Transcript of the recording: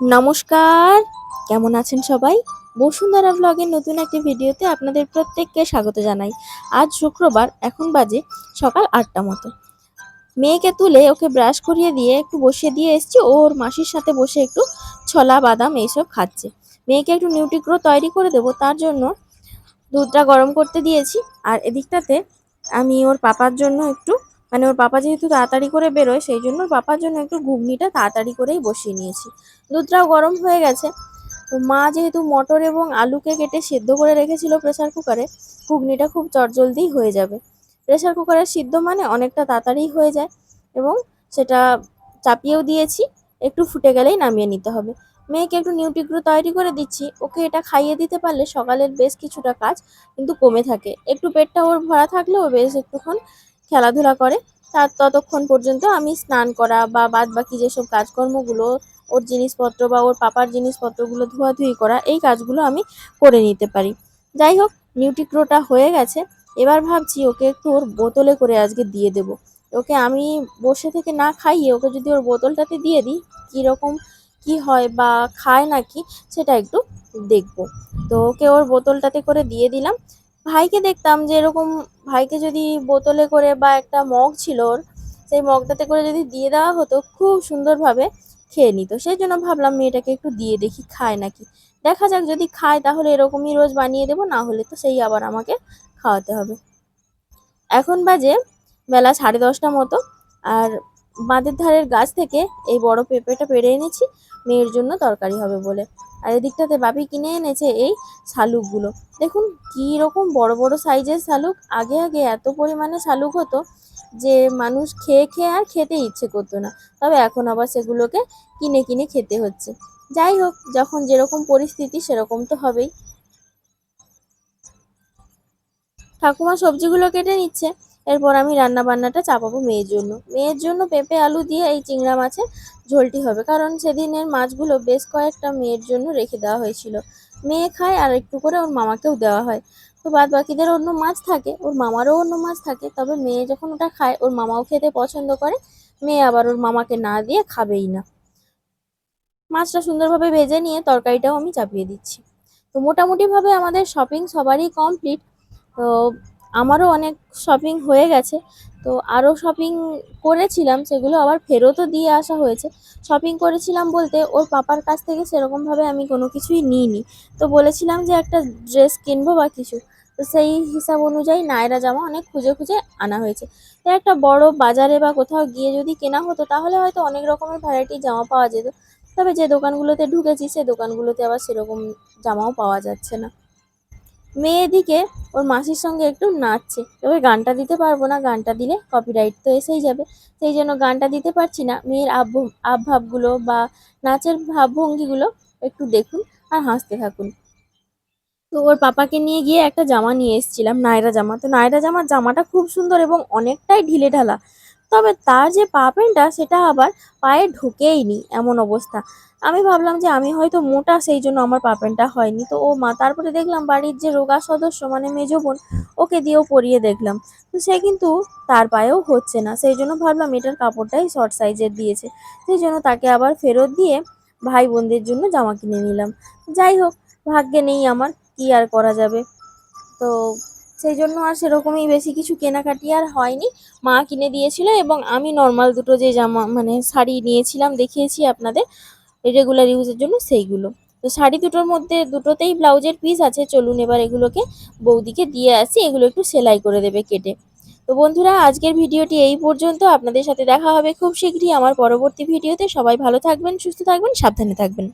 নমস্কার। কেমন আছেন সবাই? বসুন্ধরা ব্লগের নতুন একটি ভিডিওতে আপনাদের প্রত্যেককে স্বাগত জানাই। আজ শুক্রবার, এখন বাজে সকাল আটটা মতো। মেয়েকে তুলে ওকে ব্রাশ করিয়ে দিয়ে একটু বসিয়ে দিয়ে এসছি। ওর মাসির সাথে বসে একটু ছলা, বাদাম এইসব খাচ্ছে। মেয়েকে একটু নিউট্রিগ্রো তৈরি করে দেবো, তার জন্য দুধটা গরম করতে দিয়েছি। আর এদিকটাতে আমি ওর পাপার জন্য একটু মানে ওর পাপা যেহেতু তাড়াতাড়ি করে বেরোয়, সেই জন্য ওর পাপার জন্য একটু ঘুগনিটা তাড়াতাড়ি করেই বসিয়ে নিয়েছি। দুধটাও গরম হয়ে গেছে। তো মা যেহেতু মটর এবং আলুকে কেটে সেদ্ধ করে রেখেছিল প্রেসার কুকারে ঘুগনিটা খুব চটজলদি হয়ে যাবে। প্রেসার কুকারের সিদ্ধ মানে অনেকটা তাড়াতাড়ি হয়ে যায় এবং সেটা চাপিয়েও দিয়েছি, একটু ফুটে গেলেই নামিয়ে নিতে হবে। মেয়েকে একটু নিউট্রিগ্রো তৈরি করে দিচ্ছি, ওকে এটা খাইয়ে দিতে পারলে সকালের বেশ কিছুটা কাজ কিন্তু কমে থাকে। একটু পেটটা ওর ভরা থাকলেও বেশ একটুক্ষণ খেলাধুলা করে, তার ততক্ষণ পর্যন্ত আমি স্নান করা বা বাদ বাকি যেসব কাজকর্মগুলো ওর জিনিসপত্র বা ওর পাপার জিনিসপত্রগুলো ধোয়াধুয়ি করা, এই কাজগুলো আমি করে নিতে পারি। যাই হোক, নিউটিক্রোটা হয়ে গেছে। এবার ভাবছি ওকে একটু ওর বোতলে করে আজকে দিয়ে দেব। ওকে আমি বসে থেকে না খাইয়ে ওকে যদি ওর বোতলটাতে দিয়ে দিই, কীরকম কি হয় বা খায় নাকি সেটা একটু দেখব। তো ওকে ওর বোতলটাতে করে দিয়ে দিলাম। ভাইকে দেখতাম যে এরকম ভাইকে যদি বোতলে করে বা একটা মগ ছিল ওর, সেই মগটাতে করে যদি দিয়ে দেওয়া হতো, খুব সুন্দরভাবে খেয়ে নিত। সেই জন্য ভাবলাম মেয়েটাকে একটু দিয়ে দেখি খায় নাকি। দেখা যাক যদি খায় তাহলে এরকমই রোজ বানিয়ে দেবো, না হলে তো সেই আবার আমাকে খাওয়াতে হবে। এখন বাজে বেলা সাড়ে দশটা মতো, আর বাঁধের ধারের গাছ থেকে এই বড় পেঁপেটা পেড়ে এনেছি, মেয়ের জন্য তরকারি হবে বলে। আর এদিকটাতে বাপি কিনে এনেছে এই শালুকগুলো। দেখুন কী রকম বড় বড় সাইজের শালুক। আগে আগে এত পরিমাণে শালুক হতো যে মানুষ খেয়ে খেয়ে আর খেতে ইচ্ছে করতো না। তবে এখন আবার সেগুলোকে কিনে কিনে খেতে হচ্ছে। যাই হোক, যখন যেরকম পরিস্থিতি সেরকম তো হবেই। ঠাকুমা সবজিগুলো কেটে নিচ্ছে। এরপর আমি রান্না বান্নাটা চাপাবো মেয়ের জন্য। মেয়ের জন্য পেঁপে, আলু দিয়ে এই চিংড়া মাছের ঝোলটি হবে। কারণ সেদিনের মাছগুলো বেশ কয়েকটা মেয়ের জন্য রেখে দেওয়া হয়েছিল। মেয়ে খায় আর একটু করে ওর মামাকেও দেওয়া হয়। তো বাদ বাকিদের অন্য মাছ থাকে, ওর মামারও অন্য মাছ থাকে। তবে মেয়ে যখন ওটা খায়, ওর মামাও খেতে পছন্দ করে। মেয়ে আবার ওর মামাকে না দিয়ে খাবেই না। মাছটা সুন্দরভাবে ভেজে নিয়ে তরকারিটাও আমি চাপিয়ে দিচ্ছি। তো মোটামুটিভাবে আমাদের শপিং সবারই কমপ্লিট তো আমারও অনেক শপিং হয়ে গেছে। তো আরও শপিং করেছিলাম, সেগুলো আবার ফেরতও দিয়ে আসা হয়েছে। শপিং করেছিলাম বলতে ওর পাপার কাছ থেকে সেরকমভাবে আমি কোনো কিছুই নিইনি। তো বলেছিলাম যে একটা ড্রেস কিনবো বা কিছু। তো সেই হিসাব অনুযায়ী নায়রা জামা অনেক খুঁজে খুঁজে আনা হয়েছে। তো একটা বড় বাজারে বা কোথাও গিয়ে যদি কেনা হতো, তাহলে হয়তো অনেক রকমের ভ্যারাইটি জামা পাওয়া যেত। তবে যে দোকানগুলোতে ঢুকেছি, সে দোকানগুলোতে আবার সেরকম জামাও পাওয়া যাচ্ছে না। মেয়ে এদিকে ওর মাসির সঙ্গে একটু নাচছে। তবে গানটা দিতে পারব না, গানটা দিলে কপিরাইট তো এসেই যাবে। সেই জন্য গানটা দিতে পারছি না। মেয়ের আভ আবভাবগুলো বা নাচের ভাবভঙ্গিগুলো একটু দেখুন আর হাসতে থাকুন। তো ওর পাপাকে নিয়ে গিয়ে একটা জামা নিয়ে এসেছিলাম, নায়রা জামা। তো নায়রা জামার জামাটা খুব সুন্দর এবং অনেকটাই ঢিলে ঢালা তবে তার যে পা প্যান্টটা সেটা আবার পায়ে ঢুকেই নি এমন অবস্থা। আমি ভাবলাম যে আমি হয়তো মোটা, সেই জন্য আমার পা প্যান্টটা হয়নি। তো ও মা, তারপরে দেখলাম বাড়ির যে রোগা সদস্য মানে মেজো বোন, ওকে দিয়েও পরিয়ে দেখলাম। তো সে কিন্তু তার পায়েও হচ্ছে না। সেই জন্য ভাবলাম এটার কাপড়টাই শর্ট সাইজের দিয়েছে। সেই জন্য তাকে আবার ফেরত দিয়ে ভাই বোনদের জন্য জামা কিনে নিলাম। যাই হোক, ভাগ্যে নেই আমার, কি আর করা যাবে? তো সেই জন্য আর সেরকমই বেশি কিছু কেনাকাটি আর হয়নি। মা কিনে দিয়েছিল এবং আমি নর্মাল দুটো যে জামা মানে শাড়ি নিয়েছিলাম, দেখিয়েছি আপনাদের রেগুলার ইউজের জন্য সেইগুলো। তো শাড়ি দুটোর মধ্যে, দুটোতেই ব্লাউজের পিস আছে, চলুন এবার এগুলোকে বৌদিকে দিয়ে আসি, এগুলো একটু সেলাই করে দেবে কেটে। তো বন্ধুরা, আজকের ভিডিওটি এই পর্যন্ত। আপনাদের সাথে দেখা হবে খুব শীঘ্রই আমার পরবর্তী ভিডিওতে। সবাই ভালো থাকবেন, সুস্থ থাকবেন, সাবধানে থাকবেন।